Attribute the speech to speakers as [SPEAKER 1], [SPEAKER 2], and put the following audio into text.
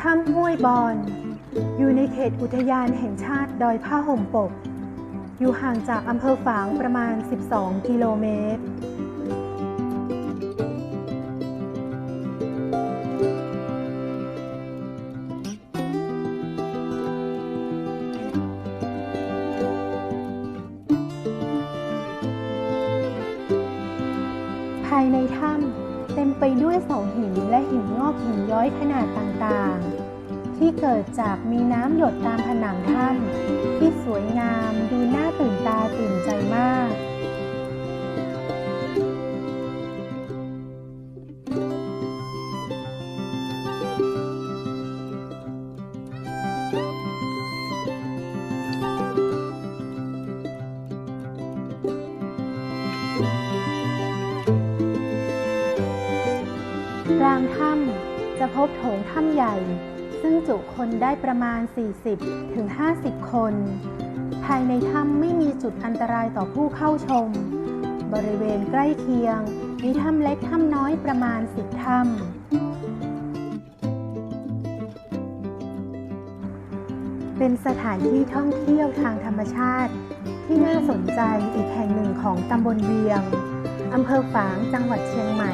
[SPEAKER 1] ถ้ำห้วยบอน อยู่ในเขตอุทยานแห่งชาติดอยผ้าห่มปก อยู่ห่างจากอำเภอฝางประมาณ 12 กิโลเมตรายในถ้ำเต็มไปด้วยเสาหินและหินงอกหินย้อยขนาดต่างๆ ที่เกิดจากมีน้ำหยดตามผนังถ้ำที่สวยงามดูน่าตื่นตาตื่นใจ กลางถ้ำจะพบโถงถ้ำใหญ่ ซึ่งจุคนได้ประมาณ 40ถึง50คน ภายในถ้ำไม่มีจุดอันตรายต่อผู้เข้าชม บริเวณใกล้เคียง มีถ้ำเล็กถ้ำน้อยประมาณ 10 ถ้ำ เป็นสถานที่ท่องเที่ยวทางธรรมชาติ ที่น่าสนใจอีกแห่งหนึ่งของตำบลเวียงอำเภอฝางจังหวัดเชียงใหม่